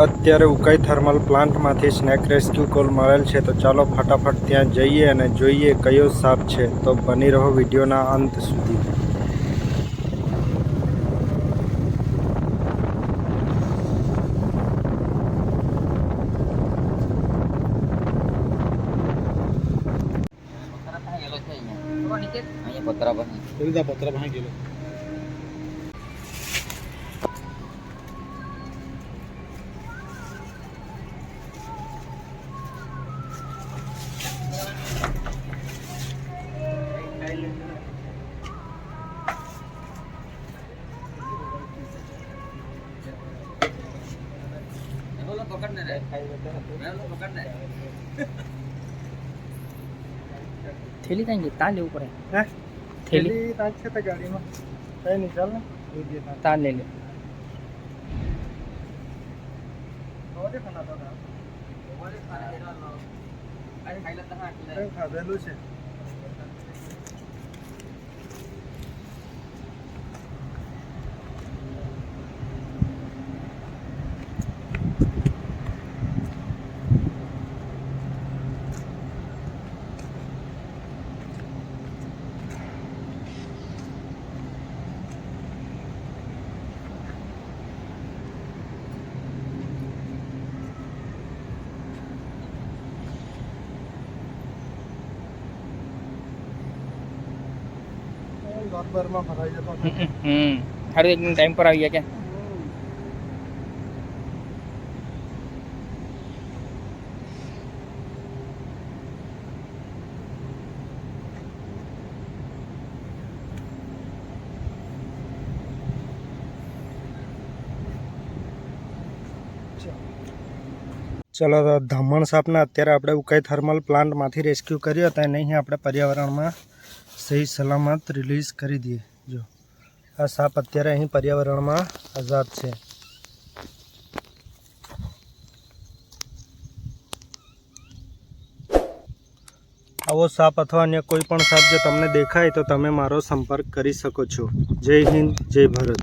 અત્યારે ઉકાઈ થર્મલ પ્લાન્ટમાંથી snake rescue call મળેલ છે. તો ચાલો ફટાફટ ત્યાં જઈએ અને જોઈએ કયો સાપ છે. તો બની રહો વિડીયોના અંત સુધી. પતરા ભાઈ પતરા ભાઈ ગયેલો પકડને રે પકડને થેલી ત્યાં તાર લેવું પડે. હે? થેલી? થેલી છે તે ગાડીમાં. કઈ નહીં ચાલ ને. તાર લઈ લે. ખાધેલું છે. ગોરબરમાં ફરાઈ જતો હમ ટાઈમ પર આવી ગયા કે ચલો તો ધામણ સાપના અત્યારે આપણે ઉકાઈ થર્મલ પ્લાન્ટમાંથી રેસ્ક્યુ કર્યો હતો અને અહીં આપણે પર્યાવરણમાં સહી સલામત રિલીઝ કરી દઈએ. જો, આ સાપ અત્યારે અહીં પર્યાવરણમાં આઝાદ છે. આવો સાપ અથવા અન્ય કોઈ પણ સાપ જો તમને દેખાય તો તમે મારો સંપર્ક કરી શકો છો. જય હિન્દ, જય ભારત.